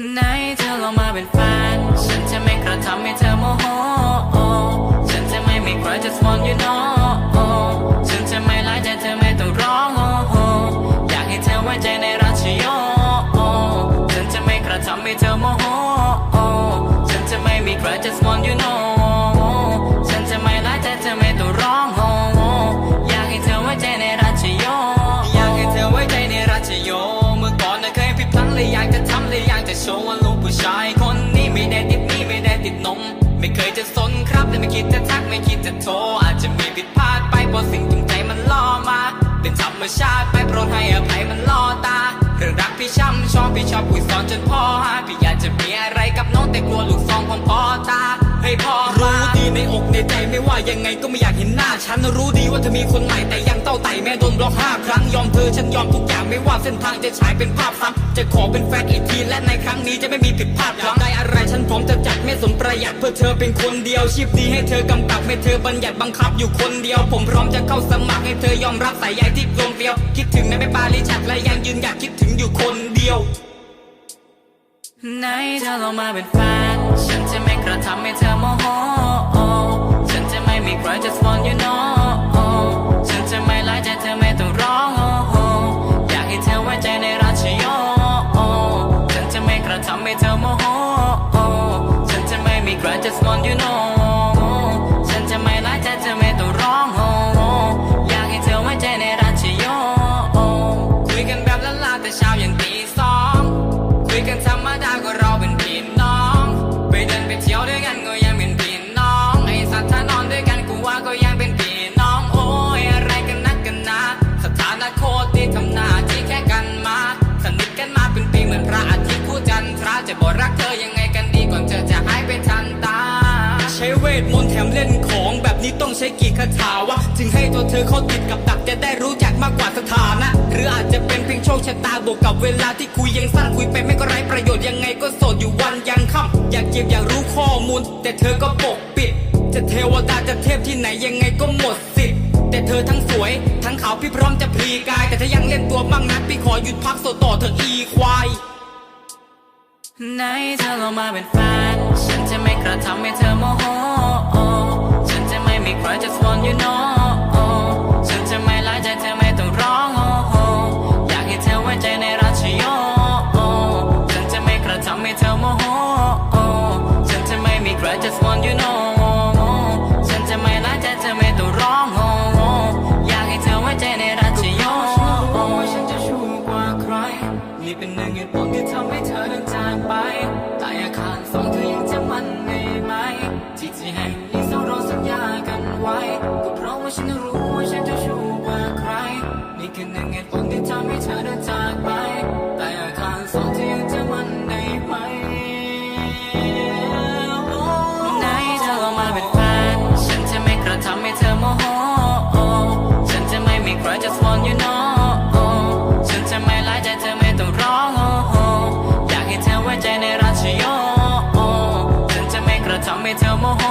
ไหนเธอลองมาเป็นแฟน ฉันจะไม่กระทำให้เธอโมโห ฉันจะไม่มีใคร just want you know ฉันจะไม่ร้ายใจเธอไม่ต้องร้องอยากให้เธอไว้ใจในรัชโยฉันจะไม่กระทำให้เธอโม ผู้ชายคนนี้ไม่ได้ติดนี่ไม่ได้ติดนม ไม่เคยจะสนครับแต่ไม่คิดจะทักไม่คิดจะโทรอาจจะมีผิดพลาดไปเพราะสิ่งจงใจมันล่อมา เป็นธรรมชาติไปโปรดให้อภัยมันล่อตาเรื่องรักพี่ช้ำชอบพี่ชอบคุยสอนจนพ่อหาพี่อยากจะมีอะไรกับน้องแต่กลัวลูกซองของพ่อตาให้พ่อ ในอกในใจไม่ว่ายังไงก็ไม่อยากเห็นหน้า ฉันรู้ดีว่าเธอมีคนใหม่แต่ยังเต้าไต่แม่โดนบล็อกห้าครั้งยอมเธอฉันยอมทุกอย่างไม่ว่าเส้นทางจะฉายเป็นภาพซ้ำจะขอเป็นแฟนอีกทีและในครั้งนี้จะไม่มีผิดพลาดหวังได้อะไรฉันพร้อมจะจัดไม่สนประหยัดเพื่อเธอเป็นคนเดียวชีพดีให้เธอกำกับให้เธอบัญญัติบังคับอยู่คนเดียว ผมพร้อมจะเข้าสมัครให้เธอยอมรับสายใยที่กลมเกลียว คิดถึงแม่ไม่ปาลิชัดและยังยืนหยัดคิดถึงอยู่คนเดียวไหนเธอลองมาเป็นแฟนฉันจะไม่ กระทำให้ ต้องใช้กี่คาถาวะถึงให้ตัวเธอเข้าติดกับดักจะได้รู้จักมากกว่าสถานะ หรืออาจจะเป็นเพียงโชคชะตาบวกกับเวลาที่คุยยังสั้นคุยไปไม่ก็ไร้ประโยชน์ยังไงก็โสดอยู่วันยังค่ำอยากเก็บอยากรู้ข้อมูล แต่เธอก็ปกปิด จะเทวดาจะเทพที่ไหนยังไงก็หมดสิทธิ์แต่เธอทั้งสวย ทั้งขาวพี่พร้อมจะพลีกาย แต่ถ้ายังเล่นตัวบ้างนะพี่ขอหยุดพักโสดต่อเธออีควายไหนเธอลงมาเป็นแฟนฉันจะไม่กระทำให้เธอโมโห just want you know ฉันจะไม่ไล่ใจเธอไม่ต้องร้องอยากให้เธอไว้ใจในรัชโยฉันจะไม่กระทำให้เธอโมโหฉันจะไม่มีใคร just want you know ฉันจะไม่ไล่ใจเธอไม่ต้องร้องอยากให้เธอไว้ใจในรัชโยฉันจะชูกว่าใคร นี่เป็นหนึ่งเหตุผลที่ทำให้เธอเดินจากไปแต่อาคารสองเธอยังจะมั่นในไหมที่ที่แห่งนี้เราสัญญากัน ไว้ก็เพราะว่าฉันรู้ว่าฉันจะชูกว่าใครนี่คือหนึ่งเหตุผลที่ทำให้เธอเดินจากไป แต่อาคารสองเธอยังจะมั่นในไหมไหนเธอลองมาเป็นแฟน ฉันจะไม่กระทำให้เธอโมโห ฉันจะไม่มีใคร just want you know ฉันจะไม่ไล่ใจเธอไม่ต้องร้อง อยากให้เธอไว้ใจในรัชโยฉันจะไม่กระทำให้เธอโมโห